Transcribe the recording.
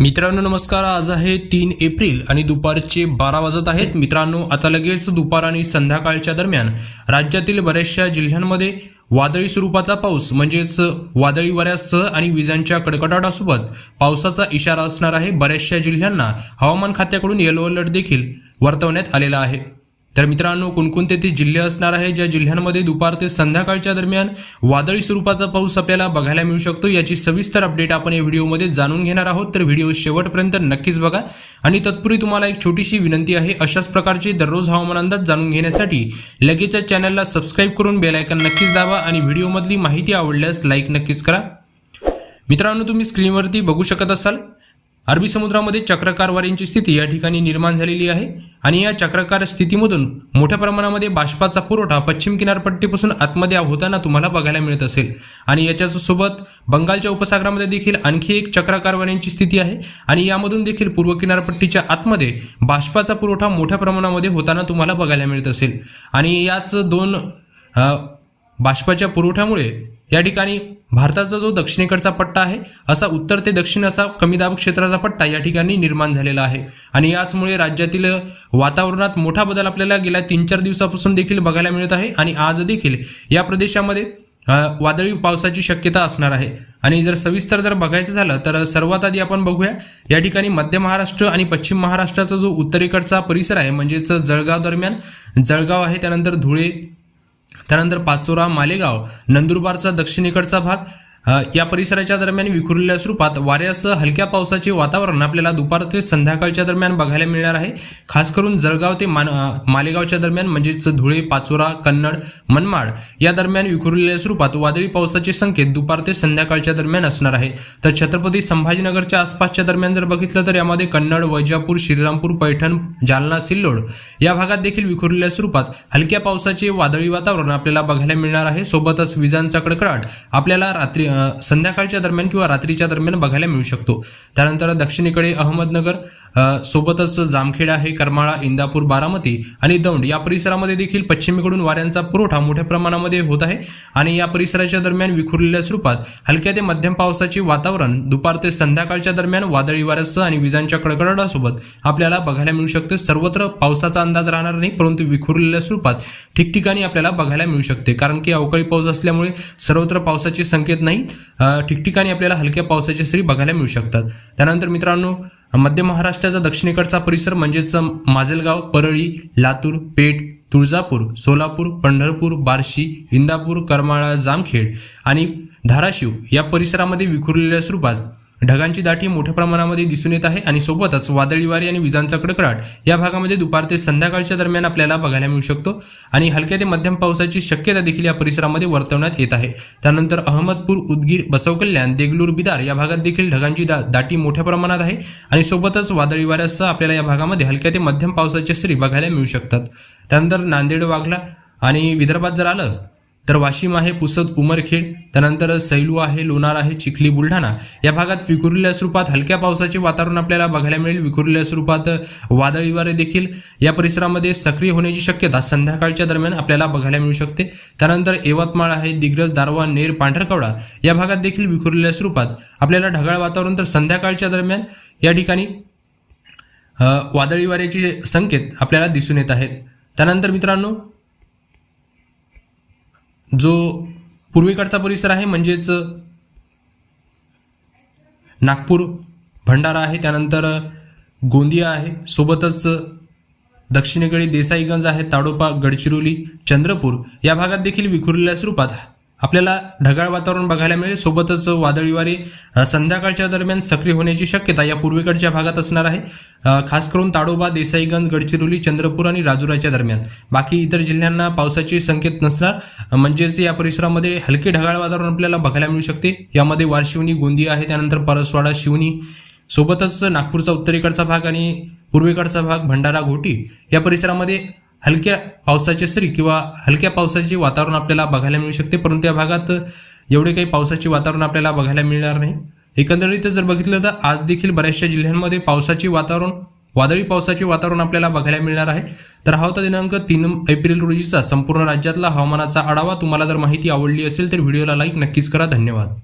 मित्रांनो नमस्कार. आज आहे तीन एप्रिल आणि दुपारचे बारा वाजत आहेत. मित्रांनो आता लगेच दुपार आणि संध्याकाळच्या दरम्यान राज्यातील बऱ्याचशा जिल्ह्यांमध्ये वादळी स्वरूपाचा पाऊस म्हणजेच वादळी वाऱ्यासह आणि विजांच्या कडकडाटासोबत पावसाचा इशारा असणार आहे. बऱ्याचशा जिल्ह्यांना हवामान खात्याकडून येलो अलर्ट देखील वर्तवण्यात आलेला आहे. तर मित्रांनो कोणकोणते ते जिल्हे असणार आहे? ज्या जिल्ह्यांमध्ये दुपार ते संध्याकाळच्या दरम्यान वादळी स्वरूपाचा पाऊस आपल्याला बघायला मिळू शकतो याची सविस्तर अपडेट आपण या व्हिडिओमध्ये जाणून घेणार आहोत. तर व्हिडिओ शेवटपर्यंत नक्कीच बघा. आणि तत्पूर्वी तुम्हाला एक छोटीशी विनंती आहे अशाच प्रकारचे दररोज हवामान अंदाज जाणून घेण्यासाठी लगेचच चॅनलला सबस्क्राईब करून बेलायकन नक्कीच दाबा आणि व्हिडिओमधली माहिती आवडल्यास लाईक नक्कीच करा. मित्रांनो तुम्ही स्क्रीनवरती बघू शकत असाल अरबी समुद्रामध्ये चक्रकार वाऱ्यांची स्थिती या ठिकाणी निर्माण झालेली आहे. आणि या चक्रकार स्थितीमधून मोठ्या प्रमाणामध्ये बाष्पाचा पुरवठा पश्चिम किनारपट्टीपासून आतमध्ये होताना तुम्हाला बघायला मिळत असेल. आणि याच्यासोबत बंगालच्या उपसागरामध्ये देखील आणखी एक चक्राकार वाऱ्यांची स्थिती आहे. आणि यामधून देखील पूर्व किनारपट्टीच्या आतमध्ये बाष्पाचा पुरवठा मोठ्या प्रमाणामध्ये होताना तुम्हाला बघायला मिळत असेल. आणि याच दोन बाष्पाच्या पुरवठ्यामुळे या ठिकाणी भारताचा जो दक्षिणेकडचा पट्टा आहे असा उत्तर ते दक्षिण असा कमी दाब क्षेत्राचा पट्टा या ठिकाणी निर्माण झालेला आहे. आणि याचमुळे राज्यातील वातावरणात मोठा बदल आपल्याला गेल्या तीन चार दिवसापासून देखील बघायला मिळत आहे आणि आज देखील या प्रदेशामध्ये वादळी पावसाची शक्यता असणार आहे. आणि जर सविस्तर जर बघायचं झालं तर सर्वात आधी आपण बघूया या ठिकाणी मध्य महाराष्ट्र आणि पश्चिम महाराष्ट्राचा जो उत्तरेकडचा परिसर आहे म्हणजेच जळगाव दरम्यान जळगाव आहे त्यानंतर धुळे त्यानंतर पाचोरा मालेगाव नंदुरबारचा दक्षिणेकडचा भाग या परिसराच्या दरम्यान विखुरलेल्या स्वरूपात वाऱ्यासह हलक्या पावसाचे वातावरण आपल्याला दुपार ते संध्याकाळच्या दरम्यान बघायला मिळणार आहे. खास करून जळगाव ते मान मालेगावच्या दरम्यान म्हणजेच धुळे पाचोरा कन्नड मनमाड या दरम्यान विखुरलेल्या स्वरूपात वादळी पावसाचे संकेत दुपार ते संध्याकाळच्या दरम्यान असणार आहे. तर छत्रपती संभाजीनगरच्या आसपासच्या दरम्यान जर बघितलं तर यामध्ये कन्नड वैजापूर श्रीरामपूर पैठण जालना सिल्लोड या भागात देखील विखुरलेल्या स्वरूपात हलक्या पावसाचे वादळी वातावरण आपल्याला बघायला मिळणार आहे. सोबतच विजांचा कडकडाट आपल्याला रात्री संध्याकाळच्या दरम्यान किंवा रात्रीच्या दरम्यान बघायला मिळू शकतो. त्यानंतर दक्षिणेकडे अहमदनगर सोबतच जामखेड आहे करमाळा इंदापूर बारामती आणि दौंड या परिसरामध्ये देखील पश्चिमेकडून वाऱ्यांचा पुरवठा मोठ्या प्रमाणामध्ये होत आहे आणि या परिसराच्या दरम्यान विखुरलेल्या स्वरूपात हलक्या ते मध्यम पावसाचे वातावरण दुपार ते संध्याकाळच्या दरम्यान वादळी वाऱ्यासह आणि विजांच्या कडकडाटासोबत आपल्याला बघायला मिळू शकते. सर्वत्र पावसाचा अंदाज राहणार नाही परंतु विखुरलेल्या स्वरूपात ठिकठिकाणी आपल्याला बघायला मिळू शकते. कारण की अवकाळी पाऊस असल्यामुळे सर्वत्र पावसाचे संकेत नाही ठिकठिकाणी आपल्याला हलक्या पावसाचे सरी बघायला मिळू शकतात. त्यानंतर मित्रांनो मध्य महाराष्ट्राचा दक्षिणेकडचा परिसर म्हणजेच माजलगाव परळी लातूर पेठ तुळजापूर सोलापूर पंढरपूर बार्शी इंदापूर करमाळा जामखेड आणि धाराशिव या परिसरामध्ये विखुरलेल्या स्वरूपात ढगांची दाटी मोठ्या प्रमाणामध्ये दिसून येत आहे आणि सोबतच वादळी वारे आणि विजांचा कडकडाट या भागामध्ये दुपार ते संध्याकाळच्या दरम्यान आपल्याला बघायला मिळू शकतो. आणि हलक्या ते मध्यम पावसाची शक्यता देखील या परिसरामध्ये वर्तवण्यात येत आहे. त्यानंतर अहमदपूर उदगीर बसवकल्याण देगलूर बिदार या भागात देखील ढगांची दा दाटी मोठ्या प्रमाणात आहे आणि सोबतच वादळी वाऱ्यासह आपल्याला या भागामध्ये हलक्या ते मध्यम पावसाच्या सरी बघायला मिळू शकतात. त्यानंतर नांदेड वाघला आणि विदर्भात जर आलं तर वाशिम आहे पुसद उमरखेड त्यानंतर सैलू आहे लोणार आहे चिखली बुलढाणा. या भागात विखुरलेल्या स्वरूपात हलक्या पावसाचे वातावरण आपल्याला बघायला मिळेल. विखुरलेल्या स्वरूपात वादळी वारे देखील या परिसरामध्ये सक्रिय होण्याची शक्यता संध्याकाळच्या दरम्यान आपल्याला बघायला मिळू शकते. त्यानंतर यवतमाळ आहे दिग्रज दारवा नेर पांढरकवडा या भागात देखील विखुरलेल्या स्वरूपात आपल्याला ढगाळ वातावरण. तर संध्याकाळच्या दरम्यान या ठिकाणी वादळी वाऱ्याचे संकेत आपल्याला दिसून येत आहेत. त्यानंतर मित्रांनो जो पूर्वेकडचा परिसर आहे म्हणजेच नागपूर भंडारा आहे त्यानंतर गोंदिया आहे सोबतच दक्षिणेकडे देसाईगंज आहे ताडोपा गडचिरोली चंद्रपूर या भागात देखील विखुरलेल्या स्वरूपात आपल्याला ढगाळ वातावरण बघायला मिळेल. सोबतच वादळी वारे संध्याकाळच्या दरम्यान सक्रिय होण्याची शक्यता या पूर्वेकडच्या भागात असणार आहे. खास करून ताडोबा देसाईगंज गडचिरोली चंद्रपूर आणि राजुराच्या दरम्यान. बाकी इतर जिल्ह्यांना पावसाचे संकेत नसणार. म्हणजेच या परिसरामध्ये हलके ढगाळ वातावरण आपल्याला बघायला मिळू शकते. यामध्ये वारशिवनी गोंदिया आहे. त्यानंतर परसवाडा शिवनी सोबतच नागपूरचा उत्तरेकडचा भाग आणि पूर्वेकडचा भाग भंडारा घोटी. या परिसरामध्ये हलक्या पावसाचे सरी किंवा हलक्या पावसाचे वातावरण आपल्याला बघायला मिळू शकते परंतु या भागात एवढे काही पावसाचे वातावरण आपल्याला बघायला मिळणार नाही. एकंदरीत जर बघितलं तर आज देखील बऱ्याचशा जिल्ह्यांमध्ये पावसाचे वातावरण वादळी पावसाचे वातावरण आपल्याला बघायला मिळणार आहे. तर हा होता दिनांक तीन एप्रिल रोजीचा संपूर्ण राज्यातला हवामानाचा आढावा. तुम्हाला जर माहिती आवडली असेल तर व्हिडिओला लाईक नक्कीच करा. धन्यवाद.